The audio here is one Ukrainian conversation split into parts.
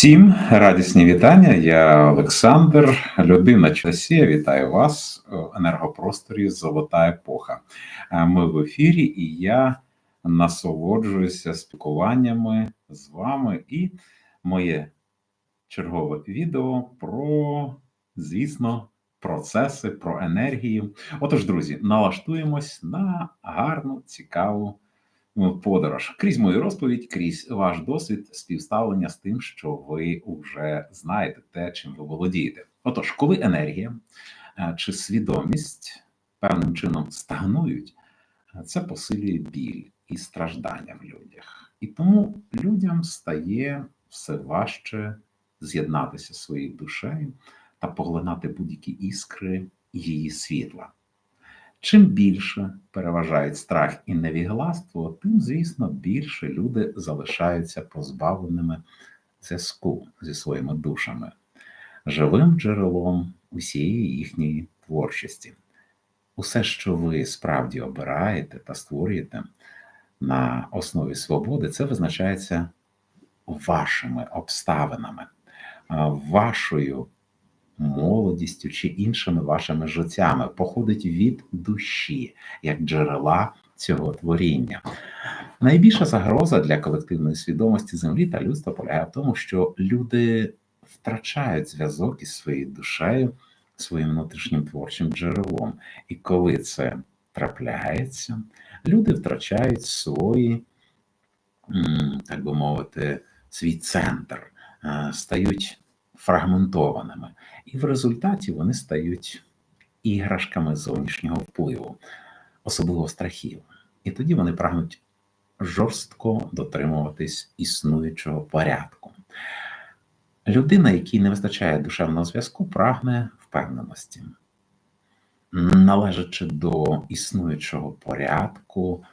Всім радісні вітання. Я Олександр, людина часі. Вітаю вас в енергопросторі Золота епоха. Ми в ефірі, і я насолоджуюся спілкуваннями з вами і моє чергове відео про, звісно, процеси, про енергію. Отож, друзі, налаштуємось на гарну, цікаву подорож крізь мою розповідь, крізь ваш досвід співставлення з тим, що ви вже знаєте, те, чим ви володієте. Отож, коли енергія е, чи свідомість певним чином стагнують, е, це посилює біль і страждання в людях, і тому людям стає все важче з'єднатися своєю душею та поглинати будь-які іскри її світла. Чим більше переважають страх і невігластво, тим, звісно, більше люди залишаються позбавленими зв'язку зі своїми душами, живим джерелом усієї їхньої творчості. Усе, що ви справді обираєте та створюєте на основі свободи, це визначається вашими обставинами, вашою молодістю чи іншими вашими життями, походить від душі, як джерела цього творіння. Найбільша загроза для колективної свідомості землі та людства полягає в тому, що люди втрачають зв'язок із своєю душею, своїм внутрішнім творчим джерелом. І коли це трапляється, люди втрачають свої, так би мовити, свій центр, е, стають фрагментованими, і в результаті вони стають іграшками зовнішнього впливу, особливо страхів. І тоді вони прагнуть жорстко дотримуватись існуючого порядку. Людина, якій не вистачає душевного зв'язку, прагне впевненості, належачи до існуючого порядку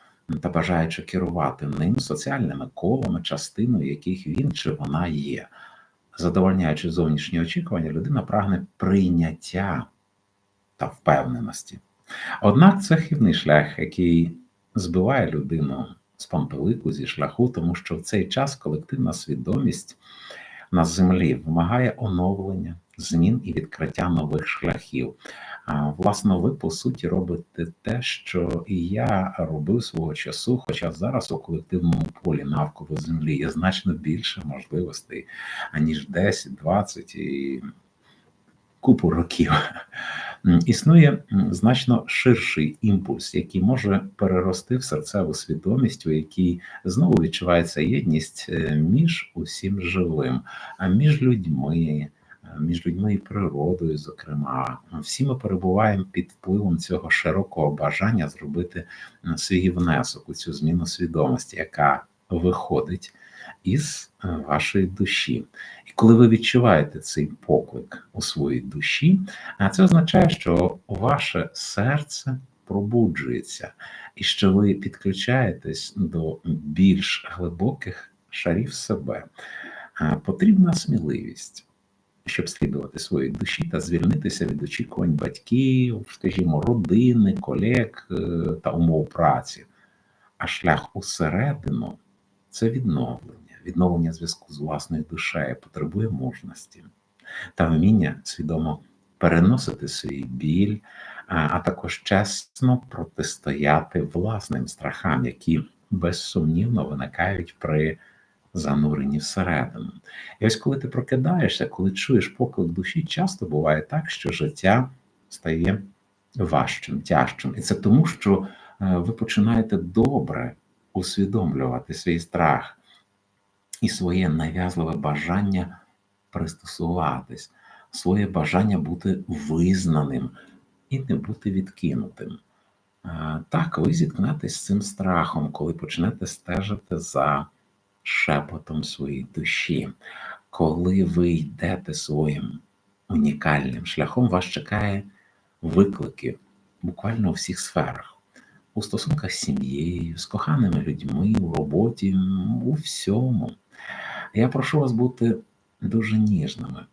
та бажаючи керувати ним соціальними колами, частиною яких він чи вона є задовольняючи зовнішні очікування, людина прагне прийняття та впевненості. Однак це хибний шлях, який збиває людину з пантелику, зі шляху, тому що в цей час колективна свідомість на землі вимагає оновлення, змін і відкриття нових шляхів. Власне, ви по суті робите те, що і я робив свого часу, хоча зараз у колективному полі навколо землі є значно більше можливостей, аніж 10, 20 і купу років. Існує значно ширший імпульс, який може перерости в серцеву свідомість, у якій знову відчувається єдність е, між усім живим, а між людьми між людьми і природою, зокрема, всі ми перебуваємо під впливом цього широкого бажання зробити свій внесок у цю зміну свідомості, яка виходить із е, вашої душі. І коли ви відчуваєте цей поклик у своїй душі, це означає, що ваше серце пробуджується, і що ви підключаєтесь до більш глибоких шарів себе. Потрібна сміливість щоб слідувати своїй душі та звільнитися від очікувань батьків, скажімо, родини, колег е, та умов праці. А шлях усередину це відновлення, відновлення зв'язку з власною душею потребує мужності та вміння свідомо переносити свій біль, а також чесно протистояти власним страхам, які безсумнівно виникають при занурені всередину. І ось коли ти прокидаєшся, коли чуєш поклик душі, часто буває так, що життя стає важчим, тяжчим. І це тому, що е, ви починаєте добре усвідомлювати свій страх і своє нав'язливе бажання пристосуватись, своє бажання бути визнаним і не бути відкинутим. Е, так, ви зіткнетесь з цим страхом, коли почнете стежити за шепотом своєї душі. Коли ви йдете своїм унікальним шляхом, вас чекає виклики буквально у всіх сферах, у стосунках з сім'єю, з коханими людьми, у роботі, у всьому. Я прошу вас бути дуже ніжними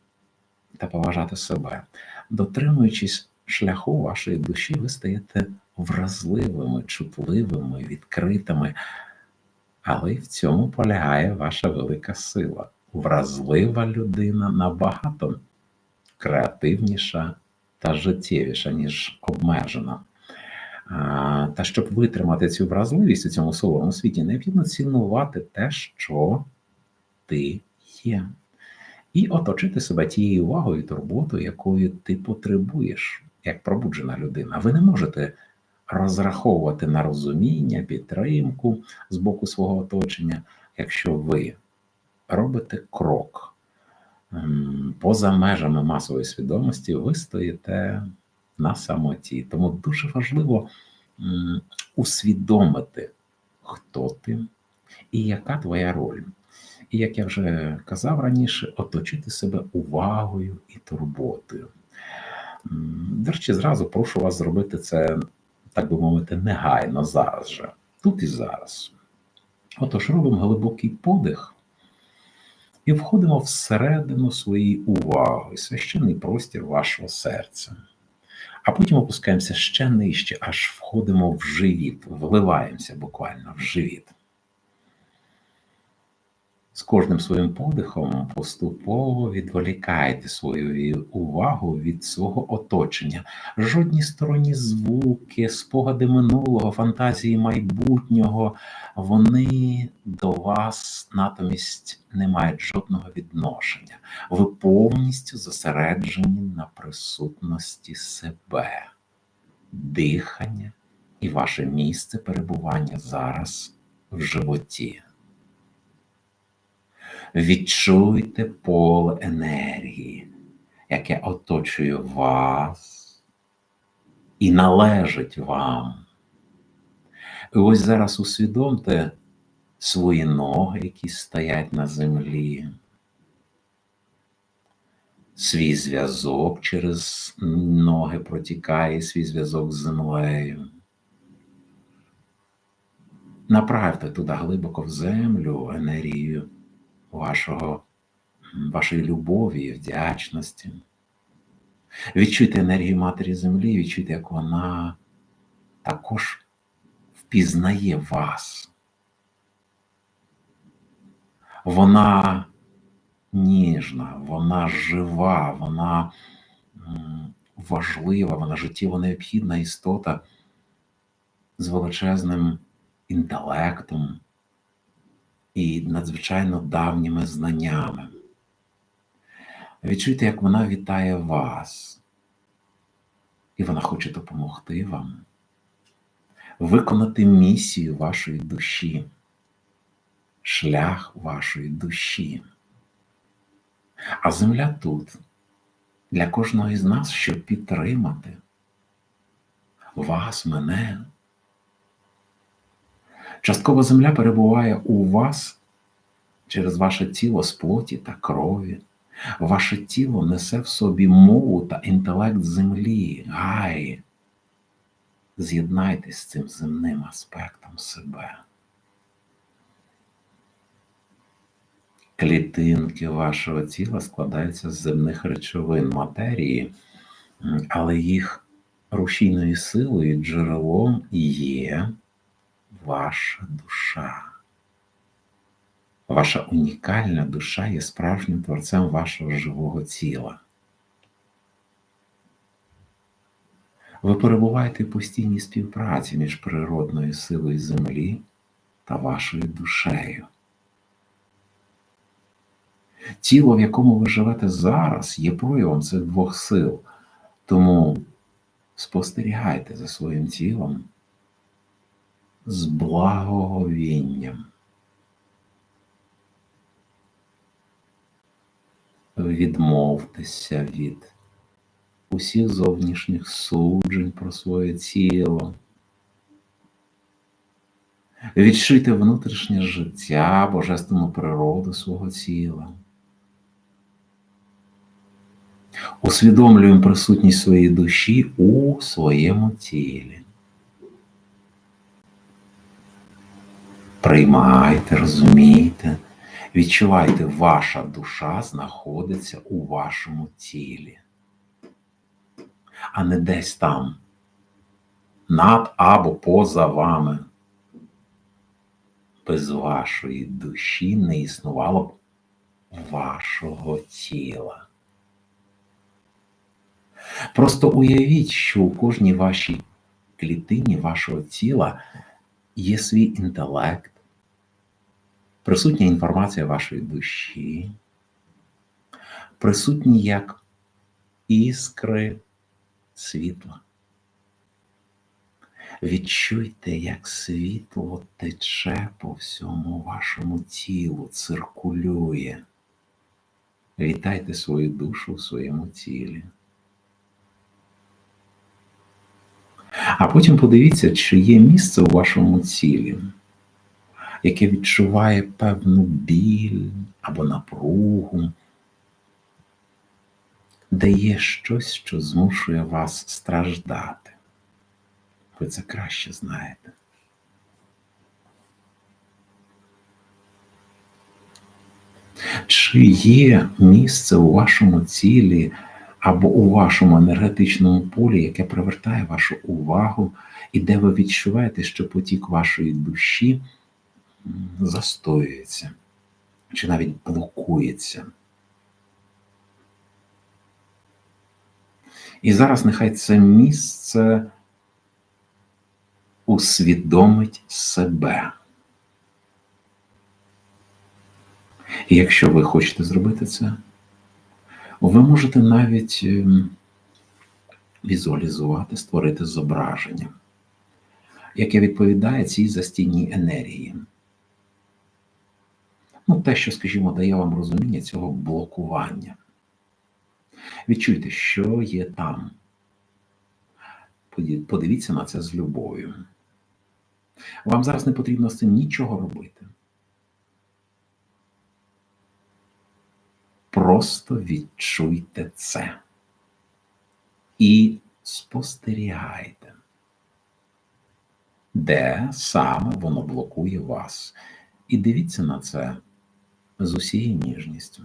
та поважати себе, дотримуючись шляху вашої душі, ви стаєте вразливими, чутливими, відкритими. Але й в цьому полягає ваша велика сила вразлива людина набагато креативніша та життєвіша, ніж обмежена. Та щоб витримати цю вразливість у цьому суворому світі, необхідно цінувати те, що ти є, і оточити себе тією увагою турботою, якою ти потребуєш, як пробуджена людина. Ви не можете розраховувати на розуміння, підтримку з боку свого оточення, якщо ви робите крок поза межами масової свідомості, ви стоїте на самоті. Тому дуже важливо усвідомити, хто ти і яка твоя роль. І як я вже казав раніше, оточити себе увагою і турботою. До речі, зразу прошу вас зробити це, так би мовити, негайно зараз же, тут і зараз. Отож, робимо глибокий подих і входимо всередину своєї уваги, священний простір вашого серця. А потім опускаємося ще нижче, аж входимо в живіт, вливаємося буквально в живіт. З кожним своїм подихом поступово відволікайте свою увагу від свого оточення. Жодні сторонні звуки, спогади минулого, фантазії майбутнього, вони до вас натомість не мають жодного відношення. Ви повністю зосереджені на присутності себе, дихання і ваше місце перебування зараз в животі. Відчуйте поле енергії, яке оточує вас і належить вам. І ось зараз усвідомте свої ноги, які стоять на землі, свій зв'язок через ноги протікає, свій зв'язок з землею. Направте туди глибоко в землю енергію вашого, вашої любові і вдячності. Відчуйте енергію Матері Землі, відчуйте, як вона також впізнає вас. Вона ніжна, вона жива, вона важлива, вона життєво необхідна істота з величезним інтелектом, і надзвичайно давніми знаннями. Відчуйте, як вона вітає вас, і вона хоче допомогти вам виконати місію вашої душі, шлях вашої душі. А земля тут для кожного із нас, щоб підтримати вас, мене. Часткова земля перебуває у вас через ваше тіло з плоті та крові. Ваше тіло несе в собі мову та інтелект землі, гай. З'єднайтесь з цим земним аспектом себе. Клітинки вашого тіла складаються з земних речовин матерії, але їх рушійною силою джерелом є ваша душа. Ваша унікальна душа є справжнім творцем вашого живого тіла. Ви перебуваєте в постійній співпраці між природною силою землі та вашою душею. Тіло, в якому ви живете зараз, є проявом цих двох сил, тому спостерігайте за своїм тілом з благоговінням. Відмовтеся від усіх зовнішніх суджень про своє тіло. Відчуйте внутрішнє життя, божественну природу свого тіла. Усвідомлюємо присутність своєї душі у своєму тілі. Приймайте, розумійте, відчувайте, ваша душа знаходиться у вашому тілі, а не десь там, над або поза вами. Без вашої душі не існувало б вашого тіла. Просто уявіть, що у кожній вашій клітині вашого тіла є свій інтелект, присутня інформація вашої душі, присутні як іскри світла. Відчуйте, як світло тече по всьому вашому тілу, циркулює. Вітайте свою душу в своєму тілі. А потім подивіться, чи є місце у вашому тілі, яке відчуває певну біль або напругу, де є щось, що змушує вас страждати. Ви це краще знаєте. Чи є місце у вашому тілі або у вашому енергетичному полі, яке привертає вашу увагу, і де ви відчуваєте, що потік вашої душі застоюється, чи навіть блокується? І зараз нехай це місце усвідомить себе. І якщо ви хочете зробити це, ви можете навіть ем, візуалізувати, створити зображення, яке відповідає цій застійній енергії. Ну, те, що, скажімо, дає вам розуміння цього блокування. Відчуйте, що є там. Подивіться на це з любов'ю. Вам зараз не потрібно з цим нічого робити. Просто відчуйте це і спостерігайте, де саме воно блокує вас. І дивіться на це з усією ніжністю.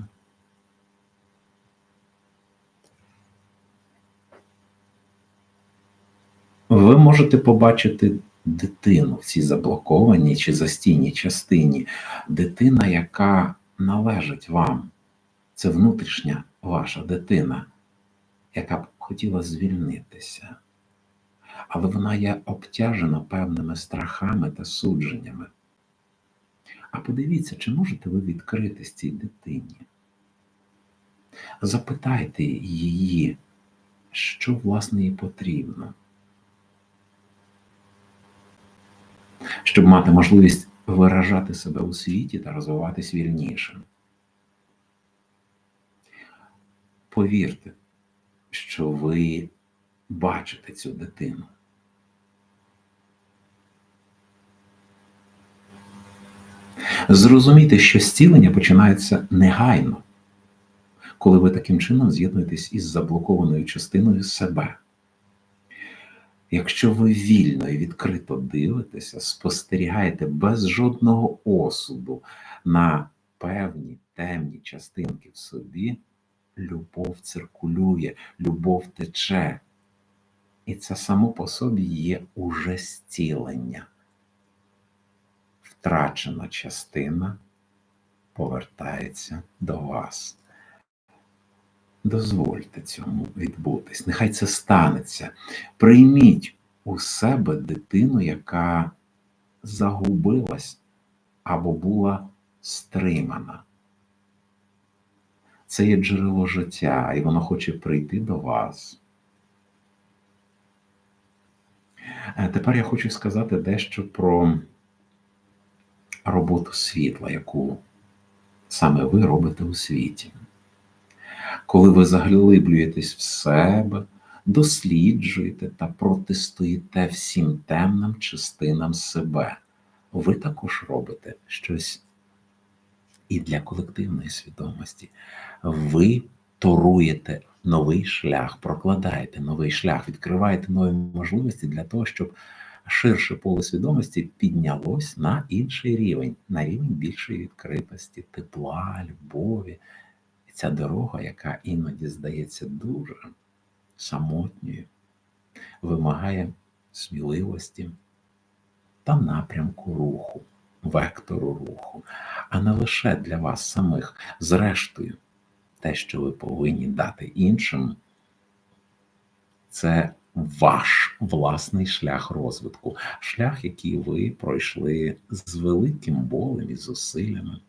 Ви можете побачити дитину в цій заблокованій чи застійній частині, дитина, яка належить вам. Це внутрішня ваша дитина, яка б хотіла звільнитися, але вона є обтяжена певними страхами та судженнями. А подивіться, чи можете ви відкритись цій дитині? Запитайте її, що власне їй потрібно. щоб мати можливість виражати себе у світі та розвиватись вільніше. Повірте, що ви бачите цю дитину. Зрозумійте, що зцілення починається негайно, коли ви таким чином з'єднуєтесь із заблокованою частиною себе. Якщо ви вільно і відкрито дивитеся, спостерігаєте без жодного осуду на певні темні частинки в собі, любов циркулює, любов тече. І це само по собі є уже зцілення. Втрачена частина повертається до вас. Дозвольте цьому відбутись. Нехай це станеться. Прийміть у себе дитину, яка загубилась або була стримана. Це є джерело життя, і воно хоче прийти до вас. Е, тепер я хочу сказати дещо про роботу світла, яку саме ви робите у світі коли ви заглиблюєтесь в себе, досліджуєте та протистоїте всім темним частинам себе, ви також робите щось і для колективної свідомості. Ви торуєте новий шлях, прокладаєте новий шлях, відкриваєте нові можливості для того, щоб ширше поле свідомості піднялось на інший рівень, на рівень більшої відкритості, тепла, любові ця дорога, яка іноді здається дуже самотньою, вимагає сміливості та напрямку руху. вектору руху, а не лише для вас самих. Зрештою, те, що ви повинні дати іншим, це ваш власний шлях розвитку, шлях, який ви пройшли з великим болем і зусиллями.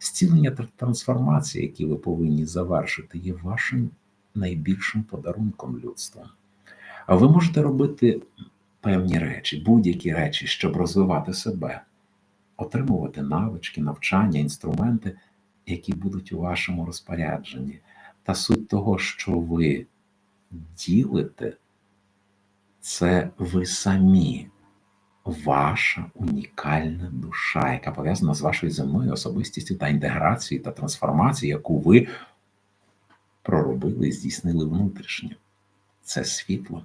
Зцілення та трансформація, які ви повинні завершити, є вашим найбільшим подарунком людства. А ви можете робити певні речі, будь-які речі, щоб розвивати себе, отримувати навички, навчання, інструменти, які будуть у вашому розпорядженні. Та суть того, що ви ділите, це ви самі, ваша унікальна душа, яка пов'язана з вашою земною особистістю та інтеграцією та трансформацією, яку ви проробили і здійснили внутрішньо. Це світло,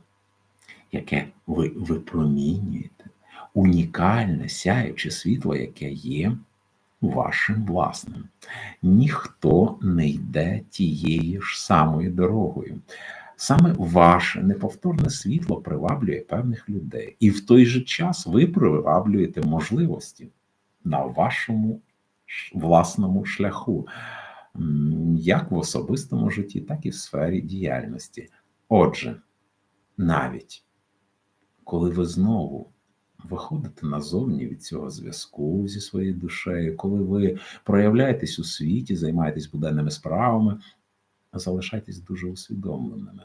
яке ви випромінюєте, унікальне сяюче світло, яке є вашим власним. Ніхто не йде тією ж самою дорогою. Саме ваше неповторне світло приваблює певних людей, і в той же час ви приваблюєте можливості на вашому власному шляху, як в особистому житті, так і в сфері діяльності. Отже, навіть коли ви знову виходите назовні від цього зв'язку зі своєю душею, коли ви проявляєтесь у світі, займаєтесь буденними справами, залишайтесь дуже усвідомленими.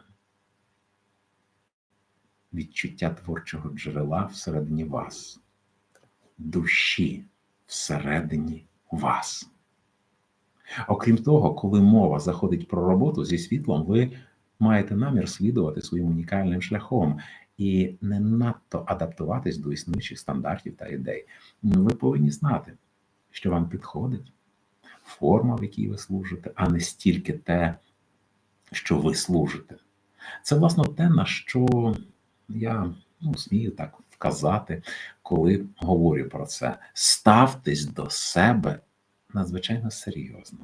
Відчуття творчого джерела всередині вас, душі всередині вас. Окрім того, коли мова заходить про роботу зі світлом, ви маєте намір слідувати своїм унікальним шляхом і не надто адаптуватись до існуючих стандартів та ідей. Ви повинні знати, що вам підходить форма, в якій ви служите, а не стільки те, що ви служите. Це, власне, те, на що я ну, смію так вказати, коли говорю про це. Ставтесь до себе надзвичайно серйозно.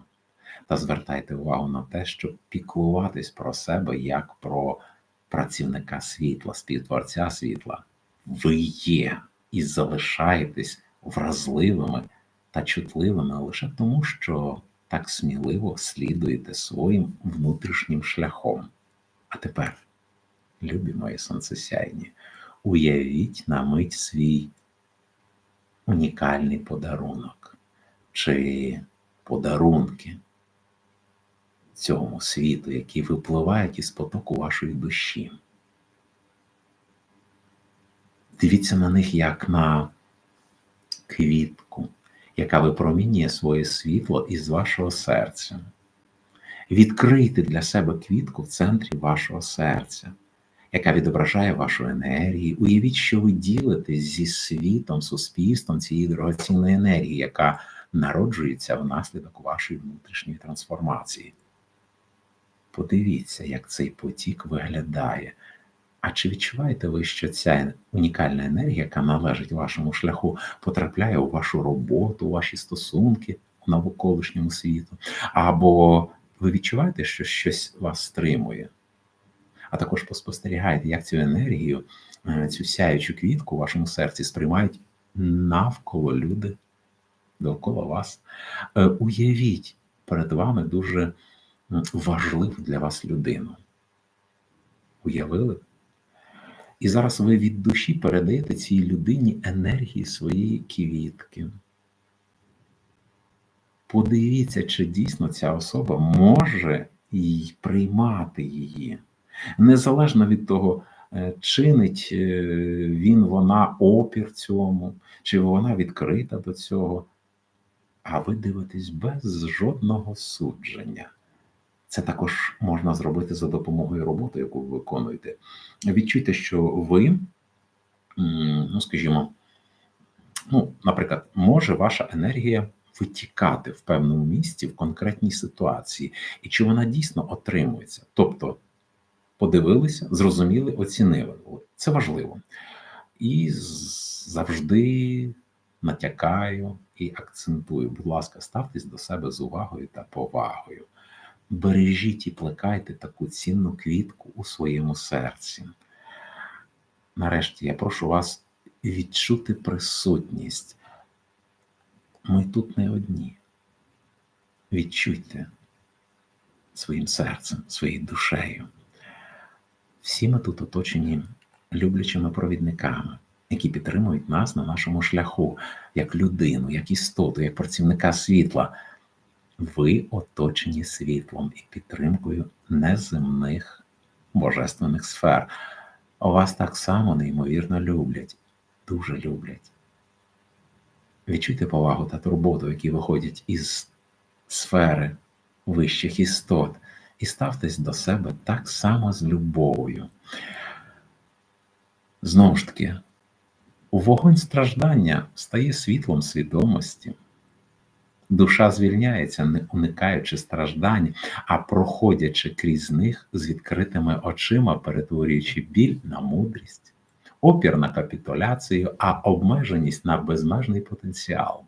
Та звертайте увагу на те, щоб піклуватись про себе як про працівника світла, співтворця світла. Ви є і залишаєтесь вразливими та чутливими лише тому, що так сміливо слідуєте своїм внутрішнім шляхом. А тепер, любі мої сонцесяйні, уявіть на мить свій унікальний подарунок чи подарунки цьому світу, які випливають із потоку вашої душі. Дивіться на них як на квітку, яка випромінює своє світло із вашого серця. Відкрийте для себе квітку в центрі вашого серця, яка відображає вашу енергію. Уявіть, що ви ділитесь зі світом, суспільством цієї дорогоцінної енергії, яка народжується внаслідок вашої внутрішньої трансформації. Подивіться, як цей потік виглядає. А чи відчуваєте ви, що ця унікальна енергія, яка належить вашому шляху, потрапляє у вашу роботу, у ваші стосунки у навколишньому світу? Або ви відчуваєте, що щось вас стримує? А також поспостерігайте, як цю енергію, е, цю сяючу квітку у вашому серці сприймають навколо люди, довкола вас. Е, уявіть перед вами дуже важливу для вас людину. Уявили? І зараз ви від душі передаєте цій людині енергії своєї квітки. Подивіться, чи дійсно ця особа може і приймати її. Незалежно від того, е, чинить е, він, вона опір цьому, чи вона відкрита до цього. А ви дивитесь без жодного судження. Це також можна зробити за допомогою роботи, яку ви виконуєте. Відчуйте, що ви, ну скажімо, ну, наприклад, може ваша енергія витікати в певному місці в конкретній ситуації, і чи вона дійсно отримується. Тобто подивилися, зрозуміли, оцінили. Це важливо. І завжди натякаю і акцентую. Будь ласка, ставтесь до себе з увагою та повагою бережіть і плекайте таку цінну квітку у своєму серці. Нарешті я прошу вас відчути присутність Ми тут не одні. Відчуйте своїм серцем, своєю душею. Всі ми тут оточені люблячими провідниками, які підтримують нас на нашому шляху, як людину, як істоту, як працівника світла. Ви оточені світлом і підтримкою неземних божественних сфер. Вас так само неймовірно люблять, дуже люблять. Відчуйте повагу та турботу, які виходять із сфери вищих істот, і ставтесь до себе так само з любов'ю. Знову ж таки, вогонь страждання стає світлом свідомості. Душа звільняється, не уникаючи страждань, а проходячи крізь них з відкритими очима, перетворюючи біль на мудрість, опір на капітуляцію, а обмеженість на безмежний потенціал.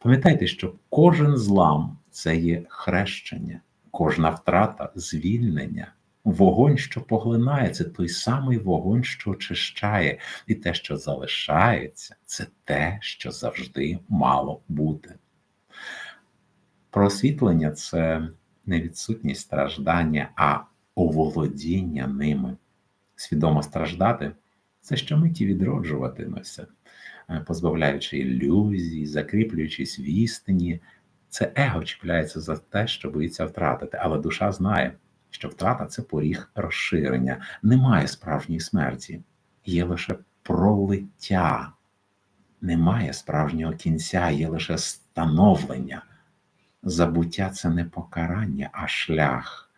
Пам'ятайте, що кожен злам це є хрещення, кожна втрата звільнення. Вогонь, що поглинає, це той самий вогонь, що очищає, і те, що залишається, це те, що завжди мало бути. Просвітлення це не відсутність страждання, а оволодіння ними. Свідомо страждати це щомиті відроджуватимеся, е, позбавляючи ілюзій, закріплюючись в істині. Це его чіпляється за те, що боїться втратити, але душа знає, що втрата це поріг розширення, немає справжньої смерті, є лише пролиття, немає справжнього кінця, є лише становлення. Забуття це не покарання, а шлях.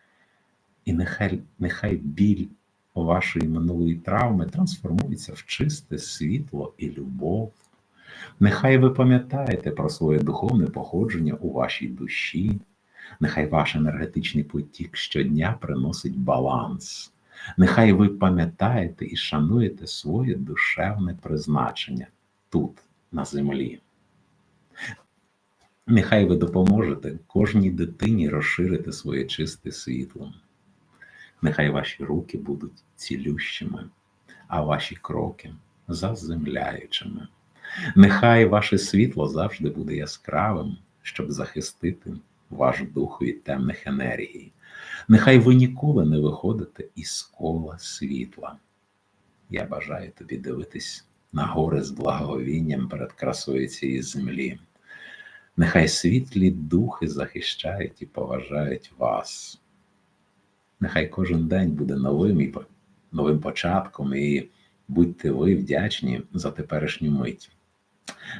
І нехай, нехай біль вашої минулої травми трансформується в чисте світло і любов. Нехай ви пам'ятаєте про своє духовне походження у вашій душі, нехай ваш енергетичний потік щодня приносить баланс. Нехай ви пам'ятаєте і шануєте своє душевне призначення тут, на землі. Нехай ви допоможете кожній дитині розширити своє чисте світло. Нехай ваші руки будуть цілющими, а ваші кроки заземляючими. Нехай ваше світло завжди буде яскравим, щоб захистити ваш дух від темних енергій. Нехай ви ніколи не виходите із кола світла. Я бажаю тобі дивитись на гори з благовінням перед красою цієї землі. Нехай світлі духи захищають і поважають вас. Нехай кожен день буде новим і новим початком, і будьте ви вдячні за теперішню мить.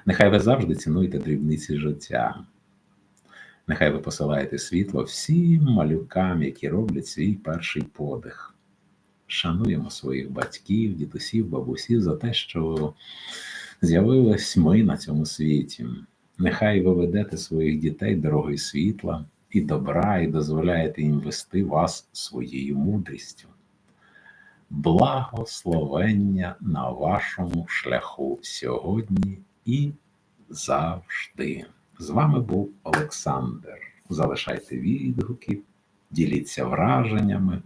Нехай ви завжди цінуєте дрібниці життя. Нехай ви посилаєте світло всім малюкам, які роблять свій перший подих. Шануємо своїх батьків, дідусів, бабусів за те, що з'явились ми на цьому світі. Нехай ви ведете своїх дітей дорогою світла і добра, і дозволяєте їм вести вас своєю мудрістю. Благословення на вашому шляху сьогодні і завжди. З вами був Олександр. Залишайте відгуки, діліться враженнями,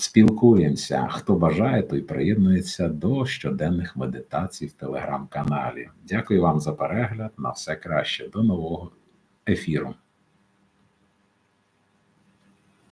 спілкуємося. Хто бажає, той приєднується до щоденних медитацій в телеграм-каналі. Дякую вам за перегляд. На все краще. До нового ефіру.